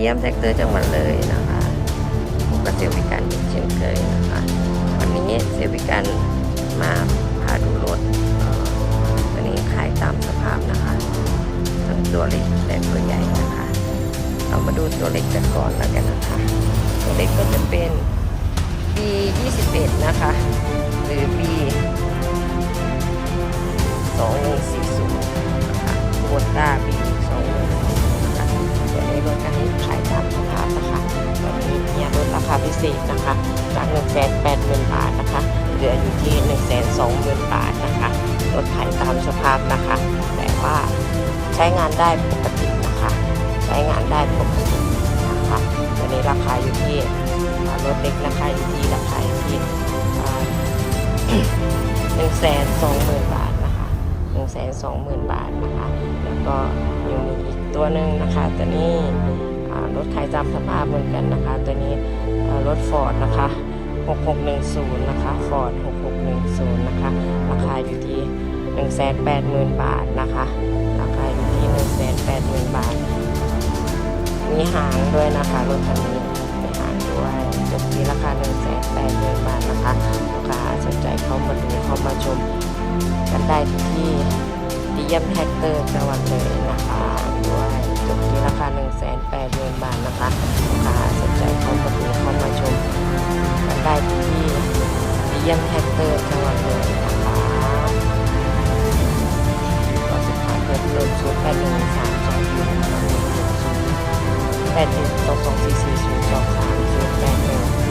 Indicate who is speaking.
Speaker 1: เยี่ยมแท็กเตอร์จังหวัดเลยนะคะผมกับเซลลิการเช่นเคยนะคะ วันนี้เซลลิการมาพาดูรถวันนี้ขายตามสภาพนะคะทั้งตัวเล็กและตัวใหญ่นะคะ เรามาดูตัวเล็กกันก่อนแล้วกันนะคะ ตัวเล็กก็จะเป็น B 21นะคะ หรือ B 2140นะคะโคต้า B ลดราคาพิเศษนะคะ จาก 180,000 บาทนะคะ เหลืออยู่ที่ 120,000 บาทนะคะรถขายตามสภาพนะคะ แต่ว่าใช้งานได้ปกตินะคะ ใช้งานได้ปกตินะคะตัวนี้ราคาอยู่ที่รถเล็กราคาอยู่ที่ราคาอยู่ที่หนึ่งแสนสองหมื่นบาทนะคะหนึ่งแสนสองหมื่นบาทนะคะ แล้วก็ยังมีอีกตัวหนึ่งนะคะตัวนี้อ่ รถขายตามสภาพเหมือนกันนะคะ ตัวนี้รถฟอร์ดนะคะ 6610 นะคะฟอร์ด6610 นะคะ ราคาอยู่ที่ 180,000 บาทนะคะ ราคาอยู่ที่ 180,000 บาท มีหางด้วยนะคะรถคันนี้มีหางด้วยจบที่ราคา 180,000 บาทนะคะลูกค้าสนใจเข้ามาดูเข้ามาชมกันได้ที่ดิยมแท็กเตอร์จังหวัดเลยนะคะ ดิยมแท็กเตอร์จังหวัดเลยนะคะก็สุดท้ายเพิ่มเติมชุดแปดหนึ่งสามสองหนึ่งหนึ่งศูนย์แปดหนึ่งสองสองสี่สี่ศูนย์สองสามศูนย์แปดหนึ่ง